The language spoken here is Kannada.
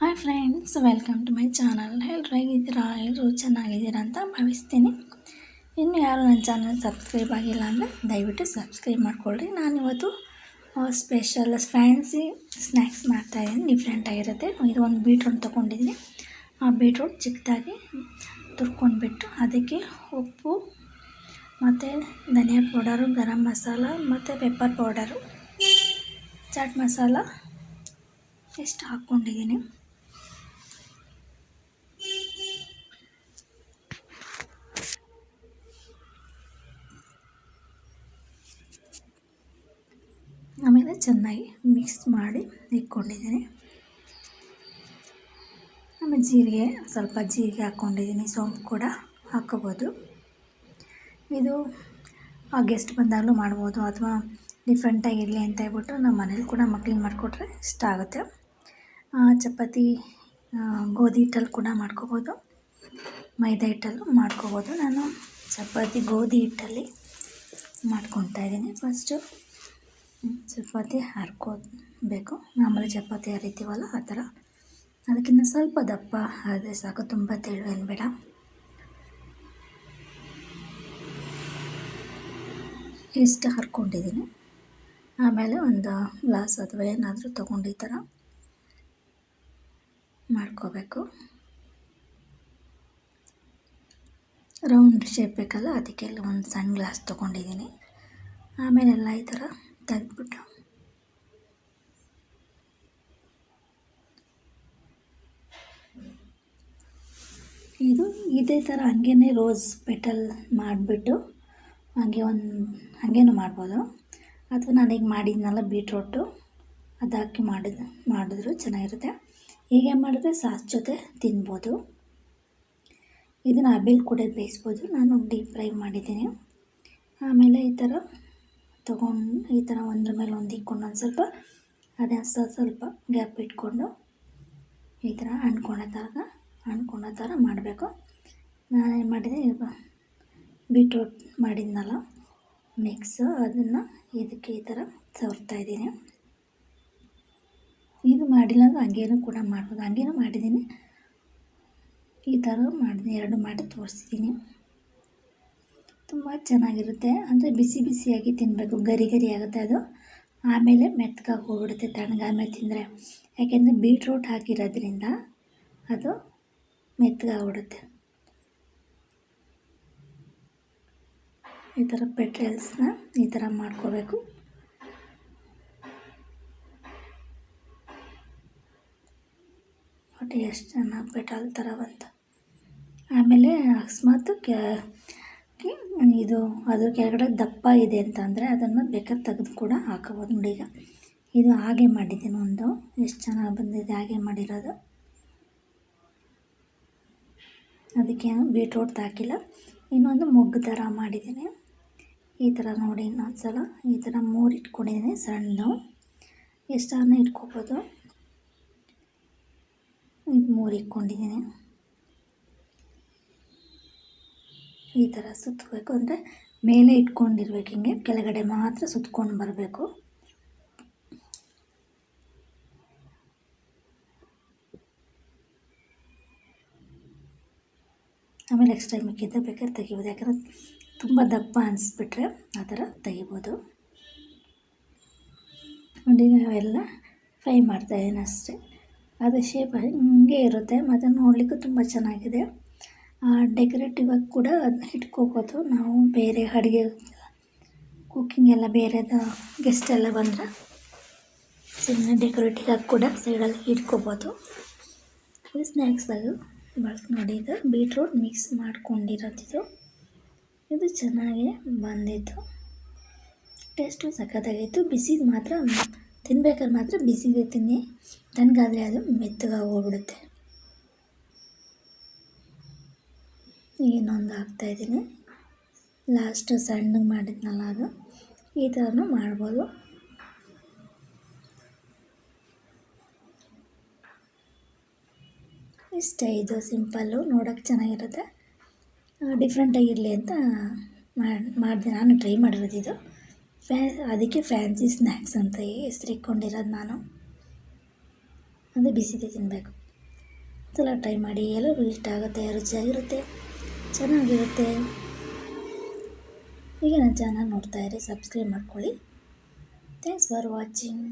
Hi friends welcome to my channel ಎಲ್ಲರೂ ಹೇಗಿದ್ದೀರಾ? ಎಲ್ಲರೂ ಚೆನ್ನಾಗಿದ್ದೀರಾ ಅಂತ ಭಾವಿಸ್ತೀನಿ. ಇನ್ನು ಯಾರು ನನ್ನ ಚಾನಲ್ ಸಬ್ಸ್ಕ್ರೈಬ್ ಆಗಿಲ್ಲ ಅಂದರೆ ದಯವಿಟ್ಟು ಸಬ್ಸ್ಕ್ರೈಬ್ ನಾನು ಇವತ್ತು ಸ್ಪೆಷಲ್ ಫ್ಯಾನ್ಸಿ ಸ್ನ್ಯಾಕ್ಸ್ ಮಾಡ್ತಾಯಿದ್ದೀನಿ ಡಿಫ್ರೆಂಟ್ ಆಗಿರುತ್ತೆ. ಇದು ಒಂದು ಬೀಟ್ರೂಟ್ ತೊಗೊಂಡಿದ್ದೀನಿ. ಆ ಬೀಟ್ರೂಟ್ ಚಿಕ್ಕದಾಗಿ ತುರ್ಕೊಂಡ್ಬಿಟ್ಟು ಅದಕ್ಕೆ ಉಪ್ಪು ಮತ್ತು ಧನಿಯಾ ಪೌಡರು, ಗರಂ ಮಸಾಲ ಮತ್ತು ಪೆಪ್ಪರ್ ಪೌಡರು, ಚಾಟ್ ಮಸಾಲ ಎಷ್ಟು ಹಾಕ್ಕೊಂಡಿದ್ದೀನಿ. ಆಮೇಲೆ ಚೆನ್ನಾಗಿ ಮಿಕ್ಸ್ ಮಾಡಿ ಇಟ್ಕೊಂಡಿದ್ದೀನಿ. ಆಮೇಲೆ ಜೀರಿಗೆ, ಸ್ವಲ್ಪ ಜೀರಿಗೆ ಹಾಕ್ಕೊಂಡಿದ್ದೀನಿ, ಸೋಂಪು ಕೂಡ ಹಾಕೋಬೋದು ಇದು ಗೆಸ್ಟ್ ಬಂದಾಗಲೂ ಮಾಡ್ಬೋದು ಅಥವಾ ಡಿಫ್ರೆಂಟಾಗಿರಲಿ ಅಂತ ಹೇಳ್ಬಿಟ್ಟು ನಮ್ಮ ಮನೇಲಿ ಕೂಡ ಮಕ್ಳಿಗೆ ಮಾಡಿಕೊಟ್ರೆ ಇಷ್ಟ ಆಗುತ್ತೆ. ಚಪಾತಿ ಗೋಧಿ ಹಿಟ್ಟಲ್ಲಿ ಕೂಡ ಮಾಡ್ಕೋಬೋದು. ಮೈದಾ ಹಿಟ್ಟಲ್ಲೂ ಮಾಡ್ಕೋಬೋದು. ನಾನು ಚಪಾತಿ, ಗೋಧಿ ಹಿಟ್ಟಲ್ಲಿ ಮಾಡ್ಕೊತಾ ಇದ್ದೀನಿ. ಫಸ್ಟು ಚಪಾತಿ ಹರ್ಕೋಬೇಕು. ಮಾಮೂಲಿ ಚಪಾತಿ ಹರಿತೀವಲ್ಲ ಆ ಥರ. ಅದಕ್ಕಿಂತ ಸ್ವಲ್ಪ ದಪ್ಪ ಆದರೆ ಸಾಕು, ತುಂಬ ತೆಳು ಏನು ಬೇಡ ಇಷ್ಟು ಹರ್ಕೊಂಡಿದ್ದೀನಿ. ಆಮೇಲೆ ಒಂದು ಗ್ಲಾಸ್ ಅಥವಾ ಏನಾದರೂ ತೊಗೊಂಡು ಈ ಥರ ಮಾಡ್ಕೋಬೇಕು. ರೌಂಡ್ ಶೇಪ್ ಬೇಕಲ್ಲ, ಅದಕ್ಕೆಲ್ಲ ಒಂದು ಸಣ್ಣ ಗ್ಲಾಸ್ ತೊಗೊಂಡಿದ್ದೀನಿ. ಆಮೇಲೆಲ್ಲ ಈ ಥರ ತೆಗೆದ್ಬಿಟ್ಟು ಇದು ಇದೇ ಥರ ಹಂಗೇ ರೋಸ್ ಪೆಟಲ್ ಮಾಡಿಬಿಟ್ಟು ಹಾಗೆ ಒಂದು ಹಾಗೇನೂ ಮಾಡ್ಬೋದು. ಅಥವಾ ನಾನು ಈಗ ಮಾಡಿದ್ನಲ್ಲ ಬೀಟ್ರೋಟು ಅದಾಕಿ ಮಾಡಿದ ಮಾಡಿದ್ರು ಚೆನ್ನಾಗಿರುತ್ತೆ. ಹೀಗೆ ಮಾಡಿದ್ರೆ ಸಾಸ್ ಜೊತೆ ತಿನ್ಬೋದು. ಇದನ್ನು ಅಬಿಲ್ ಕೂಡ ಬೇಯಿಸ್ಬೋದು. ನಾನು ಡೀಪ್ ಫ್ರೈ ಮಾಡಿದ್ದೀನಿ. ಆಮೇಲೆ ಈ ಥರ ತೊಗೊಂಡು ಈ ಥರ ಒಂದ್ರ ಮೇಲೆ ಒಂದು ಇಕ್ಕೊಂಡು ಒಂದು ಸ್ವಲ್ಪ ಅದೇ ಸ್ವಲ್ಪ ಗ್ಯಾಪ್ ಇಟ್ಕೊಂಡು ಈ ಥರ ಅಂದ್ಕೊಂಡೋ ಥರ ಅಂದ್ಕೊಂಡೋ ಥರ ಮಾಡಬೇಕು. ನಾನೇನು ಮಾಡಿದೆ ಬೀಟ್ರೋಟ್ ಮಾಡಿದ್ನಲ್ಲ ಮಿಕ್ಸ್ ಅದನ್ನು ಇದಕ್ಕೆ ಈ ಥರ ಇದ್ದೀನಿ. ಇದು ಮಾಡಿಲ್ಲ ಅಂದರೆ ಹಂಗೇನು ಕೂಡ ಮಾಡ್ಬೋದು. ಹಂಗೇನು ಮಾಡಿದ್ದೀನಿ. ಈ ಥರ ಮಾಡಿದೆ, ಎರಡು ಮಾಡಿ ತೋರಿಸ್ತೀನಿ ತುಂಬ ಚೆನ್ನಾಗಿರುತ್ತೆ. ಅಂದರೆ ಬಿಸಿ ಬಿಸಿಯಾಗಿ ತಿನ್ನಬೇಕು ಗರಿ ಗರಿ ಆಗುತ್ತೆ ಅದು. ಆಮೇಲೆ ಮೆತ್ತಗಾಗಿ ಹೋಗ್ಬಿಡುತ್ತೆ ತಣ್ಣಗಾದ್ಮೇಲೆ ತಿಂದರೆ. ಯಾಕೆಂದರೆ ಬೀಟ್ರೂಟ್ ಹಾಕಿರೋದ್ರಿಂದ ಅದು ಮೆತ್ತಗಾಗ್ಬಿಡುತ್ತೆ ಈ ಥರ ಪೆಟ್ರಲ್ಸ್ನ ಈ ಥರ ಮಾಡ್ಕೋಬೇಕು. ಒಟ್ಟು ಎಷ್ಟು ಚೆನ್ನಾಗಿ ಪೆಟ್ರೋಲ್ ಥರ ಬಂತು. ಆಮೇಲೆ ಅಕಸ್ಮಾತ್ ಇದು ಅದ್ರ ಕೆಳಗಡೆ ದಪ್ಪ ಇದೆ ಅಂತಂದರೆ ಅದನ್ನು ಬೇಕಾದ್ರೆ ತೆಗೆದು ಕೂಡ ಹಾಕೋಬೋದು ನೋಡಿ ಈಗ. ಇದು ಹಾಗೆ ಮಾಡಿದ್ದೀನಿ ಒಂದು. ಎಷ್ಟು ಚೆನ್ನಾಗಿ ಬಂದಿದೆ ಹಾಗೆ ಮಾಡಿರೋದು. ಅದಕ್ಕೆ ಬೀಟ್ರೋಟ್ ಹಾಕಿಲ್ಲ. ಇನ್ನೊಂದು ಮೊಗ್ಗು ಥರ ಮಾಡಿದ್ದೀನಿ. ಈ ಥರ ನೋಡಿ ಇನ್ನೊಂದು ಸಲ ಈ ಥರ ಮೂರು ಇಟ್ಕೊಂಡಿದ್ದೀನಿ ಸಣ್ಣದು. ಎಷ್ಟಾನ ಇಟ್ಕೋಬೋದು? ಇದು ಮೂರು ಇಟ್ಕೊಂಡಿದ್ದೀನಿ. ಈ ಥರ ಸುತ್ತಬೇಕು ಅಂದರೆ ಮೇಲೆ ಇಟ್ಕೊಂಡಿರ್ಬೇಕು ಹಿಂಗೆ, ಕೆಳಗಡೆ ಮಾತ್ರ ಸುತ್ಕೊಂಡು ಬರಬೇಕು. ಆಮೇಲೆ ಎಕ್ಸ್ಟ್ರಾ ಮಿಕ್ಕಿದ್ದ ಬೇಕಾದ್ರೆ ತೆಗಿಬೋದು. ಯಾಕಂದರೆ ತುಂಬ ದಪ್ಪ ಅನಿಸ್ಬಿಟ್ರೆ ಆ ಥರ ತೆಗಿಬೋದು. ಈಗ ನಾವೆಲ್ಲ ಫ್ರೈ ಮಾಡ್ತಾಯಿದ್ದೀನಿ ಅಷ್ಟೇ. ಅದು ಶೇಪ್ ಹಿಂಗೆ ಇರುತ್ತೆ, ಮತ್ತು ನೋಡಲಿಕ್ಕೂ ತುಂಬ ಚೆನ್ನಾಗಿದೆ. ಡೆಕೋರೇಟಿವ್ ಆಗಿ ಕೂಡ ಅದನ್ನ ಇಟ್ಕೋಬೋದು. ನಾವು ಬೇರೆ ಅಡುಗೆ ಕುಕ್ಕಿಂಗ್ ಎಲ್ಲ ಬೇರೆದು ಗೆಸ್ಟ್ ಎಲ್ಲ ಬಂದರೆ ಸುಮ್ಮನೆ ಡೆಕೋರೇಟಿವ್ ಕೂಡ ಸೈಡಲ್ಲಿ ಇಟ್ಕೋಬೋದು. ಇದು ಬಳಸಿ ನೋಡಿ ಇದು ಬೀಟ್ರೂಟ್ ಮಿಕ್ಸ್ ಮಾಡ್ಕೊಂಡಿರೋದಿದು. ಇದು ಚೆನ್ನಾಗಿ ಬಂದಿತ್ತು ಟೇಸ್ಟು ಸಖತ್ತಾಗಿತ್ತು. ಬಿಸಿಗೆ ಮಾತ್ರ ತಿನ್ಬೇಕಾದ್ರೆ ಮಾತ್ರ ಬಿಸಿಗೆ ತಿನ್ನಿ. ತಣ್ಣಗಾದರೆ ಅದು ಮೆತ್ತಗಾಗಿ ಹೋಗ್ಬಿಡುತ್ತೆ. ಇನ್ನೊಂದು ಹಾಕ್ತಾಯಿದ್ದೀನಿ ಲಾಸ್ಟ್ ಸಣ್ಣಗೆ ಮಾಡಿದ್ನಲ್ಲ ಅದು. ಈ ಥರನೂ ಮಾಡ್ಬೋದು. ಇಷ್ಟೇ, ಇದು ಸಿಂಪಲ್ಲು. ನೋಡೋಕ್ಕೆ ಚೆನ್ನಾಗಿರುತ್ತೆ. ಡಿಫ್ರೆಂಟಾಗಿರಲಿ ಅಂತ ಮಾಡಿದೆ. ನಾನು ಟ್ರೈ ಮಾಡಿರೋದು ಇದು. ಫ್ಯಾ, ಅದಕ್ಕೆ ಫ್ಯಾನ್ಸಿ ಸ್ನ್ಯಾಕ್ಸ್ ಅಂತ ಹೆಸರಿಕ್ಕೊಂಡಿರೋದು ನಾನು. ಅಂದರೆ ಬಿಸಿದೆ ತಿನ್ನಬೇಕು ಸಲ ಟ್ರೈ ಮಾಡಿ. ಎಲ್ಲರಿಗೂ ಇಷ್ಟ ಆಗುತ್ತೆ, ರುಚಿಯಾಗಿರುತ್ತೆ. ಚೆನ್ನಾಗಿರುತ್ತೆ. ಈಗ ನನ್ನ ಚಾನಲ್ ನೋಡ್ತಾ ಇರಿ ಸಬ್ಸ್ಕ್ರೈಬ್ ಮಾಡ್ಕೊಳ್ಳಿ. Thanks for watching